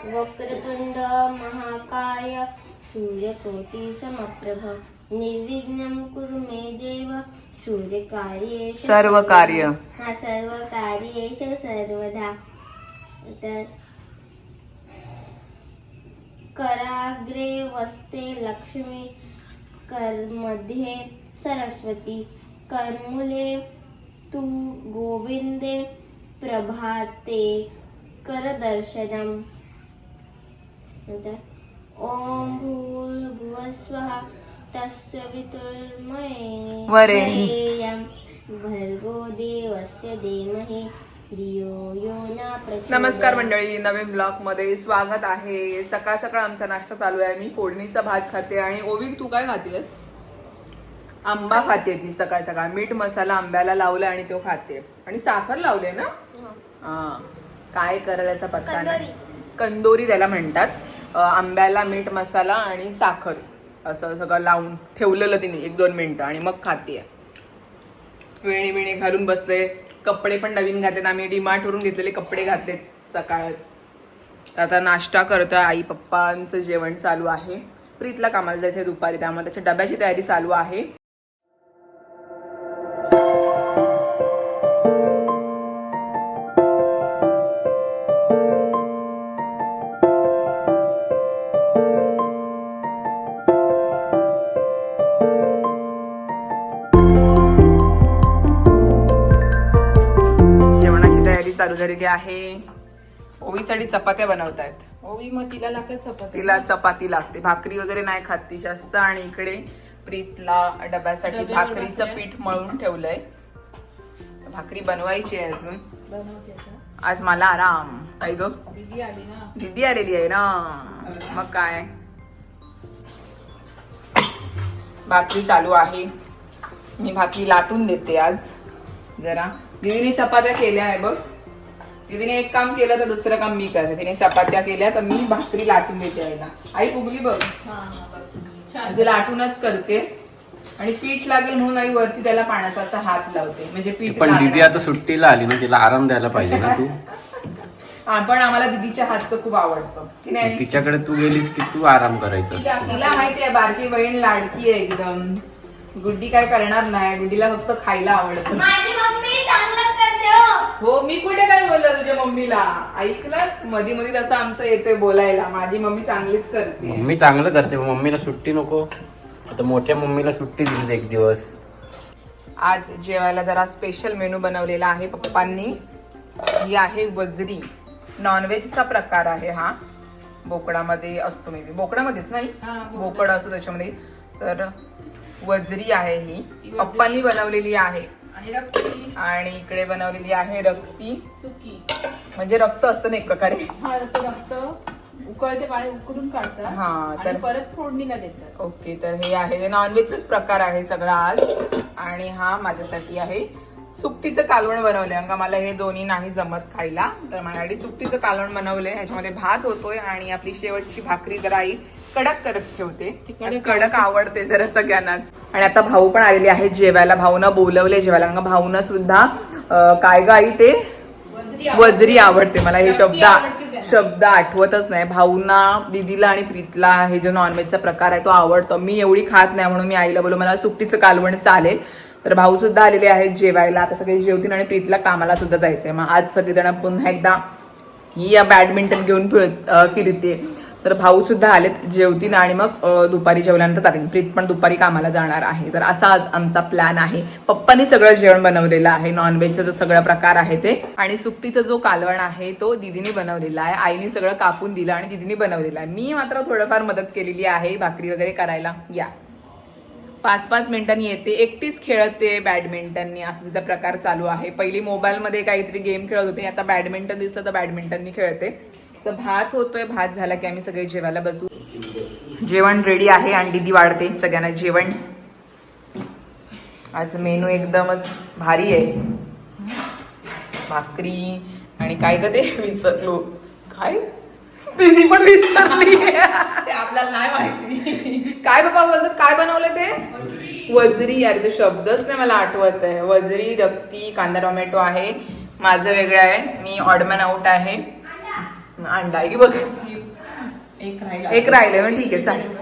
वक्रतुंड महाकाय सूर्यकोटि समप्रभ निर्विघ्नं कुरु मे देव। सूर्यकार्येषु सर्व कार्य. हा सर्व सर्वदा। तर कराग्रे वस्ते लक्ष्मी करमध्ये सरस्वती। करमुले तू गोविंदे प्रभाते करदर्शनम। नंतर ओम भूर्भुवस्वः तस्य वितुर्मये वरेण्यं. भर्गो देवस्य धीमहि. नमस्कार मंडळी नवीन ब्लॉगमध्ये स्वागत आहे. सकाळ सकाळ आमचा नाश्ता चालू आहे. मी फोडणीचा भात खाते आणि ओवी तू काय खातेस? आंबा खाते ती सकाळ सकाळ. मीठ मसाला आंब्याला लावलाय आणि तो खाते. आणि साखर लावले ना? हा. काय करायचा पत्ता नाही. कंदोरी. त्याला म्हणतात. आंब्याला मीठ मसाला आणि साखर असं सगळं लावून ठेवलेलं तिने एक दोन मिनटं आणि मग खाते. वेणी वेणी घालून बसले. कपडे पण नवीन घातलेत. आम्ही डिमार्टवरून घेतलेले कपडे घातलेत सकाळच. तर आता नाश्ता करतो आई पप्पांचं जेवण चालू आहे. प्रीतला कामाला जायचं दुपारी त्यामुळे त्याच्या डब्याची तयारी चालू आहे. झालेली आहे. ओवीसाठी चपात्या बनवतायत. ओवी मग तिला लागतात चपाती तिला चपाती लागते. भाकरी वगैरे नाही खात ती जास्त आणि इकडे प्रीतला डब्यासाठी भाकरीचं. पीठ मळून ठेवलंय. भाकरी बनवायची आहे अजून. आज मला आराम. काय ग? दीदी आली ना. दिदी आलेली आहे ना. मग काय? भाकरी चालू आहे. मी भाकरी लाटून देते आज. जरा. दिदीने चपात्या केल्या आहे बघ. दिदीने एक काम केलं तर दुसरं काम मी करते. तिने चपात्या केल्या तर मी भाकरी लाटून देते आईला. आई फुगली बघ. म्हणजे लाटूनच करते. आणि पीठ लागेल म्हणून आई वरती त्याला पाण्याचा असा हात लावते. म्हणजे पीठ पण. दीदी आता सुट्टीला आली ना तिला आराम द्यायला पाहिजे ना तू? हा, पण आम्हाला दिदीच्या हातचं खूप आवडतं. की नाही तिच्याकडे तू गेलीस की तू आराम करायचा तिला माहिती आहे बारकी बहीण लाडकी आहे एकदम. गुड्डी काय करणार नाही. गुड्डीला फक्त खायला आवडतं माझी मम्मी चांगलंच करते हो हो मी कुठे काय बोललं तुझ्या मम्मीला? ऐकलं? मधी मधी तसं आमचं येतोय बोलायला. माझी मम्मी चांगलीच करते. मम्मी चांगलं करते पण मम्मीला सुट्टी नको. आता मोठ्या मम्मीला सुट्टी दिली एक दिवस. आज जेवायला जरा स्पेशल मेनू बनवलेला आहे पप्पांनी. ही आहे वजरी. नॉनव्हेजचा प्रकार आहे हा. बोकडामध्ये असतो मी बोकडामध्येच नाही? हा, बोकड. बोकड असतो त्याच्यामध्ये. तर वजरी आहे ही. पप्पांनी बनवलेली आहे. आणि इकडे बनवलेली आहे रक्ती. सुकी. म्हणजे रक्त असतं ना एक प्रकारे. हा रक्त उकळते पाणी उकळून काढतात. हा, तर- परत फोडणीला देतात. ओके तर हे आहे. नॉनव्हेजचाच प्रकार आहे सगळा आज. आणि हा माझ्यासाठी आहे. सुकटीचं कालवण बनवलंय. का मला हे दोन्ही नाही जमत खायला. तर माझ्यासाठी सुकटीचं कालवण बनवलंय. ह्याच्यामध्ये भात होतोय आणि आपली शेवटची भाकरी जरा आई कडक करत ठेवते. कडक आवडते जरा सगळ्यांनाच. आणि आता भाऊ पण आलेले आहेत जेवायला. भाऊनं बोलवले जेवायला. कारण भाऊनं सुद्धा काय ग आई ते? वजरी आवडते. मला. हे शब्द शब्द आठवतच नाही. भाऊंना दीदीला आणि प्रीतला हे जो नॉनव्हेजचा प्रकार आहे तो आवडतो. मी एवढी खात नाही म्हणून मी आईला बोलू मला सुट्टीचं कालवण चालेल. तर भाऊ सुद्धा आलेले आहेत जेवायला. आता सगळे जेवतील आणि प्रीतला कामाला सुद्धा जायचंय. मग आज सगळेजण पुन्हा एकदा ही या बॅडमिंटन घेऊन फिरत फिरते. तर भाऊ सुद्धा आलेत जेवतील आणि मग दुपारी जेवल्यानंतर जातील. प्रीत पण दुपारी कामाला जाणार आहे. तर असा आज आमचा प्लॅन आहे. पप्पांनी सगळं जेवण बनवलेलं आहे. नॉनव्हेजचा जो सगळा प्रकार आहे ते. आणि सुट्टीचा जो कालवण आहे तो दिदीने बनवलेला आहे. आईने सगळं कापून दिलं आणि दिदीने बनवलेला आहे. मी मात्र थोडंफार मदत केलेली आहे. भाकरी वगैरे करायला. या. पाच पाच मिनिटांनी येते. एकटीच खेळते बॅडमिंटननी. असं तिचा प्रकार चालू आहे. पहिली मोबाईलमध्ये काहीतरी गेम खेळत होते. आता बॅडमिंटन दिसलं तर बॅडमिंटननी खेळते. तर भात होतोय भात झाला की आम्ही सगळे जेवायला बसू. जेवण रेडी आहे आणि दिदी वाढते सगळ्यांना जेवण. आज मेनू एकदमच भारी आहे. भाकरी आणि काय ग ते? विसरलो. काय? दिदी पण विसरली. आपल्याला नाही माहिती. काय बाबा बोलतात? काय बनवलं ते? वजरी. यार तो शब्दच नाही मला आठवत आहे. वजरी रक्ती कांदा टोमॅटो आहे. माझं वेगळं आहे. मी ऑडमॅन आउट आहे. आहे. की बघ. एक राहिला. एक राहिले मग ठीक आहे. चालेल.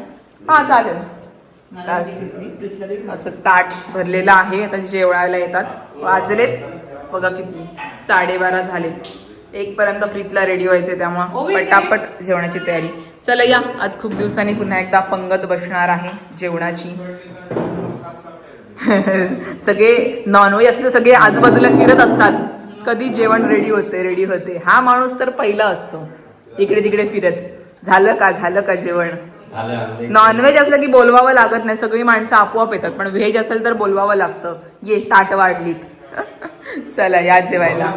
हा चालेल. असं ताट भरलेलं आहे. आता जेवायला येतात. वाजलेत. बघा किती. साडेबारा झालेत एक पर्यंत प्रीतला रेडी व्हायचे हो, त्यामुळे मी पटापट जेवणाची तयारी. चला या. आज खूप दिवसांनी पुन्हा एकदा पंगत बसणार आहे जेवणाची. सगळे नॉनव्हेज असले सगळे आजूबाजूला फिरत असतात. कधी जेवण रेडी होते रेडी होते. हा माणूस तर पहिला असतो. इकडे तिकडे फिरत. झालं का झालं का जेवण? नॉनव्हेज असलं की बोलवावं लागत नाही. सगळी माणसं आपोआप येतात. पण व्हेज असेल तर बोलवावं लागतं. ये ताट वाढलीत. चला या जेवायला.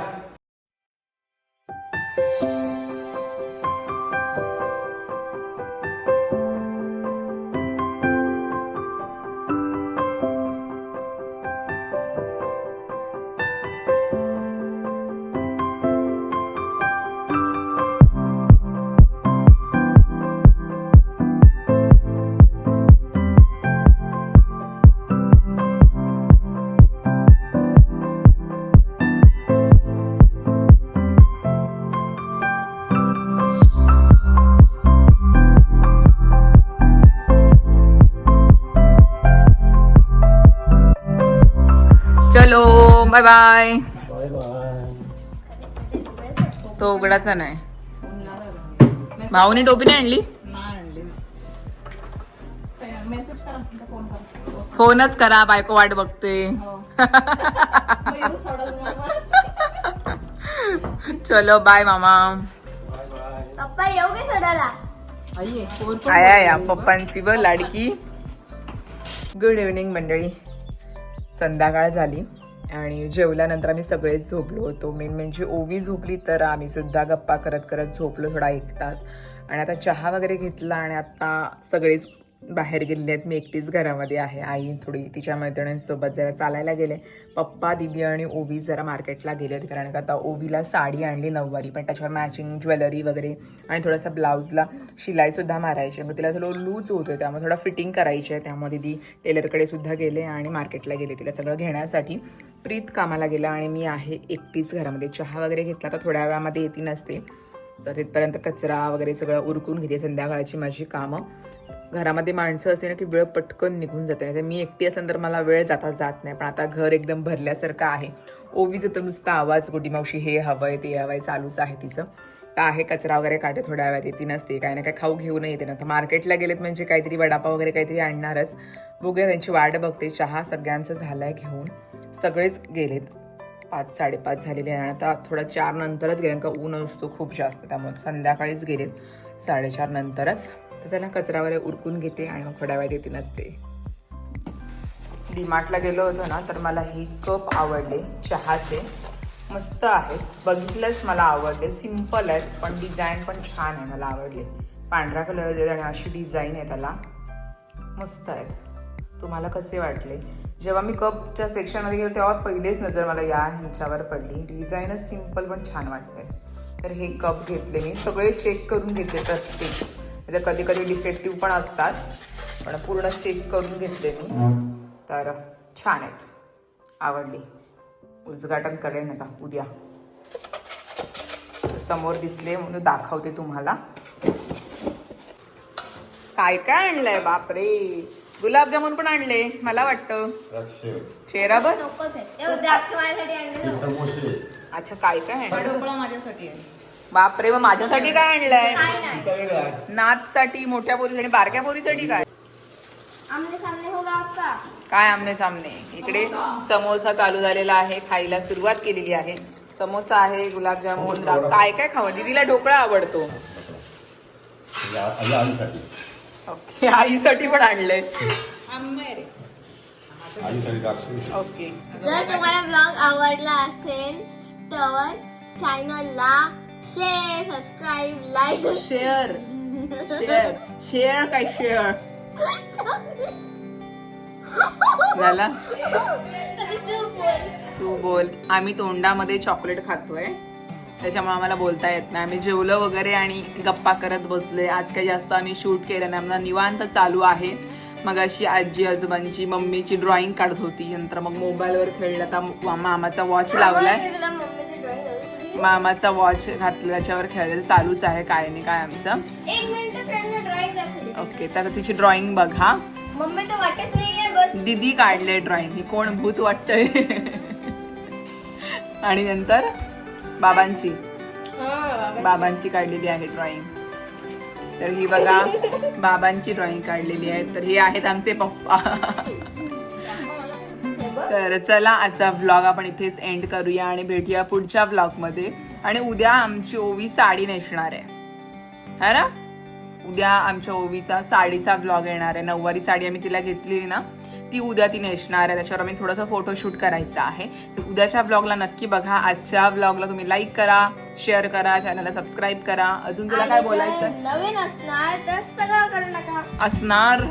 चलो बाय बाय तो उघडाचा नाही भाऊनी टोपी नाही आणली? नाही आणली मेसेज करा तुमचा फोन करा फोनच करा बायको वाट बघते. चलो बाय मामा. पप्पा येऊ का सोडायला? पप्पांची व लाडकी. गुड इव्हनिंग मंडळी. संध्याकाळ झाली आणि जेवल्यानंतर आम्ही सगळेच झोपलो. होतो मेन म्हणजे ओवी झोपली तर आम्ही सुद्धा गप्पा करत करत झोपलो थोडा एक तास. आणि आता चहा वगैरे घेतला आणि आता सगळेच बाहेर गेलेले आहेत. मी एकटीच घरामध्ये आहे. आई थोडी तिच्या मैत्रिणींसोबत जरा चालायला गेले. पप्पा दिदी आणि ओवी जरा मार्केटला गेले आहेत कारण का आता ओवीला साडी आणली नऊवारी पण त्याच्यावर मॅचिंग ज्वेलरी वगैरे आणि थोडासा ब्लाऊजला शिलाईसुद्धा मारायची. मग तिला थोडं लूज होतं त्यामुळे थोडं फिटिंग करायची आहे. त्यामुळे दिदी टेलरकडे सुद्धा गेले आणि मार्केटला गेले. तिला सगळं घेण्यासाठी प्रीत कामाला गेला आणि मी आहे एकटीच घरामध्ये. चहा वगैरे घेतला तर थोड्या वेळामध्ये येती नसते. तर तिथपर्यंत कचरा वगैरे सगळं उरकून घेते. संध्याकाळची माझी कामं. घरामध्ये माणसं असते ना की वेळ पटकन निघून जाते. नाही तर मी एकटी असेल तर मला वेळ जाता जात नाही. पण आता घर एकदम भरल्यासारखं आहे. ओवीचं तर नुसतं आवाज गोटी मावशी हे हवंय ते हवंय चालूच आहे तिचं. तर आहे कचरा वगैरे काढे थोड्या वेळात. येते नसते. काही ना काही खाऊ घेऊन येते. ना तर मार्केटला गेलेत म्हणजे काहीतरी वडापाव वगैरे काहीतरी आणणारच. बघूया त्यांची वाट बघते. चहा सगळ्यांचं झालाय घेऊन. सगळेच गेलेत. पाच साडेपाच झालेले आहे. आणि आता थोडा चार नंतरच गेले कारण का ऊन असतो खूप जास्त त्यामुळे संध्याकाळीच गेलेत साडेचार नंतरच. तर त्याला कचरावर उरकून घेते आणि मग थोड्या वेळ येते नसते. डीमार्टला गेलो होतो ना तर मला हे कप आवडले चहाचे. मस्त आहेत बघितलंच मला आवडले. सिंपल आहेत पण डिझाईन पण छान आहे मला आवडले. पांढऱ्या कलर आणि अशी डिझाईन आहे त्याला. मस्त आहेत. तुम्हाला कसे वाटले? जेव्हा मी कपच्या सेक्शनमध्ये गेलो तेव्हा पहिलेच नजर मला या ह्यांच्यावर पडली. डिझाईनच सिंपल पण छान वाटते तर हे कप घेतले मी. सगळे चेक करून घेतले प्रत्येक. म्हणजे कधी कधी डिफेक्टिव्ह पण असतात पण पूर्ण चेक करून घेतले मी. तर छान आहेत. आवडली. उद्घाटन करेन आता. उद्या. समोर दिसले म्हणून दाखवते तुम्हाला. काय काय आणलंय? बापरे! गुलाबजामुन पण आणले मला वाटतं. चेहरा बघ. द्राक्ष माझ्यासाठी आणले. समोसे. अच्छा काय काय? ढोकळा माझ्यासाठी आहे. बापरे मग माझ्यासाठी काय आणलंय? नाही. नाचसाठी मोठ्या पोरीसाठी बारक्या पोरीसाठी काय? आमने सामने होगा आपका. काय आमने सामने? इकडे समोसा चालू झालेला आहे खायला सुरुवात केलेली आहे. समोसा आहे गुलाबजामुन काय काय खावं? दीदीला ढोकळा आवडतो. ओके. आईसाठी पण आणलंय. आईसाठी द्राक्ष ओके. जर तुम्हाला ब्लॉग आवडला असेल तर चॅनलला share subscribe like share share share काय शेअर झाला? तू बोल. आम्ही तोंडामध्ये चॉकलेट खातोय. त्याच्यामुळे आम्हाला बोलता येत नाही. आम्ही जेवलो वगैरे आणि गप्पा करत बसलोय आज काही जास्त आम्ही शूट केलं नाही. आम्हाला निवांत चालू आहे. मग अशी आजी आजोबांची मम्मीची ड्रॉइंग काढत होती. नंतर मग मोबाईलवर खेळलं. आता मामाचा वॉच लावलाय. मामाचा वॉच घातला त्याच्यावर खेळायचं चालूच आहे. काय नाही काय आमचं. ओके तर तिची ड्रॉइंग बघा. मम्मी तर वाटत नाहीये बस. दिदी काढले ड्रॉइंग ही कोण भूत वाटतंय? आणि नंतर? बाबांची. बाबांची. काढलेली आहे ड्रॉइंग. तर ही बघा बाबांची ड्रॉइंग काढलेली आहे. तर हे आहेत आमचे पप्पा. तर चला आजचा व्लॉग आपण इथेच एंड करूया आणि भेटूया पुढच्या व्लॉगमध्ये. आणि उद्या आमची ओवी साडी नेसणार आहे. है ना? उद्या आमच्या ओवीचा साडीचा व्लॉग येणार आहे. नऊवारी साडी आम्ही तिला घेतलेली ना? ती उद्या ती नेसणार आहे. त्याच्यावर आम्ही थोडंसं फोटोशूट करायचं आहे. तर उद्याच्या व्लॉगला नक्की बघा. आजच्या व्लॉगला तुम्ही लाईक करा शेअर करा चॅनलला सबस्क्राईब करा. अजून तुला काय बोलायचं नवीन असणार तर सगळं करू नका. असणार?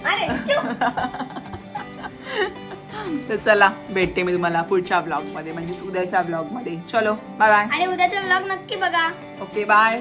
तर चला भेटते मी तुम्हाला पुढच्या व्लॉगमध्ये म्हणजे उद्याच्या व्लॉगमध्ये चलो बाय बाय आणि उद्याचा व्लॉग नक्की बघा. Okay bye